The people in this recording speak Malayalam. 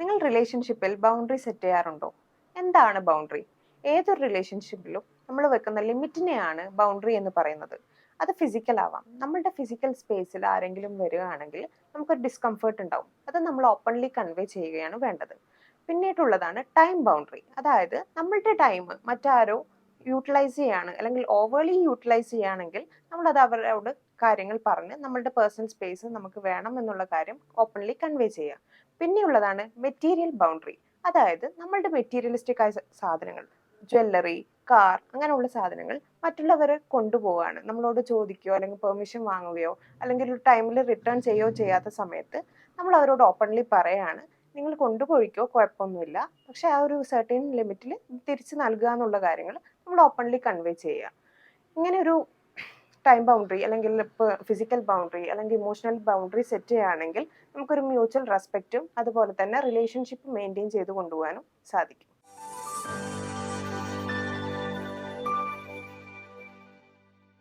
നിങ്ങൾ റിലേഷൻഷിപ്പിൽ ബൗണ്ടറി സെറ്റ് ചെയ്യാറുണ്ടോ? എന്താണ് ബൗണ്ടറി ഏതൊരു റിലേഷൻഷിപ്പിലും നമ്മൾ വെക്കുന്ന ലിമിറ്റിനെയാണ് ബൗണ്ടറി എന്ന് പറയുന്നത്. അത് ഫിസിക്കൽ ആവാം. നമ്മളുടെ ഫിസിക്കൽ സ്പേസിൽ ആരെങ്കിലും വരികയാണെങ്കിൽ നമുക്കൊരു ഡിസ്കംഫേർട്ട് ഉണ്ടാവും. അത് നമ്മൾ ഓപ്പൺലി കൺവേ ചെയ്യുകയാണ് വേണ്ടത്. പിന്നീടുള്ളതാണ് ടൈം ബൗണ്ടറി അതായത് നമ്മളുടെ ടൈം മറ്റാരോ യൂട്ടിലൈസ് ചെയ്യാണ്. അല്ലെങ്കിൽ ഓവർലി യൂട്ടിലൈസ് ചെയ്യുകയാണെങ്കിൽ നമ്മളത് അവരോട് കാര്യങ്ങൾ പറഞ്ഞ് നമ്മളുടെ പേഴ്സണൽ സ്പേസ് നമുക്ക് വേണം എന്നുള്ള കാര്യം ഓപ്പൺലി കൺവേ ചെയ്യുക. പിന്നെയുള്ളതാണ് മെറ്റീരിയൽ ബൗണ്ടറി അതായത് നമ്മളുടെ മെറ്റീരിയലിസ്റ്റിക് ആയ സാധനങ്ങൾ ജ്വല്ലറി കാർ അങ്ങനെയുള്ള സാധനങ്ങൾ മറ്റുള്ളവരെ കൊണ്ടുപോവാണ് നമ്മളോട് ചോദിക്കുകയോ അല്ലെങ്കിൽ പെർമിഷൻ വാങ്ങുകയോ അല്ലെങ്കിൽ ഒരു ടൈമിൽ റിട്ടേൺ ചെയ്യുകയോ ചെയ്യാത്ത സമയത്ത് നമ്മൾ അവരോട് ഓപ്പൺലി പറയാണ്. നിങ്ങൾ കൊണ്ടുപോയിക്കോ കുഴപ്പമൊന്നുമില്ല. പക്ഷെ ആ ഒരു സെർട്ടൈൻ ലിമിറ്റിൽ തിരിച്ച് നൽകുക എന്നുള്ള കാര്യങ്ങൾ നമ്മൾ ഓപ്പൺലി കൺവേ ചെയ്യുക. ഇങ്ങനെ ഒരു ടൈം ബൗണ്ടറി അല്ലെങ്കിൽ ഇപ്പോൾ ഫിസിക്കൽ ബൗണ്ടറി അല്ലെങ്കിൽ ഇമോഷണൽ ബൗണ്ടറി സെറ്റ് ചെയ്യുകയാണെങ്കിൽ നമുക്കൊരു മ്യൂച്വൽ റെസ്പെക്റ്റും അതുപോലെ തന്നെ റിലേഷൻഷിപ്പ് മെയിന്റെയിൻ ചെയ്ത് കൊണ്ടുപോകാനും സാധിക്കും.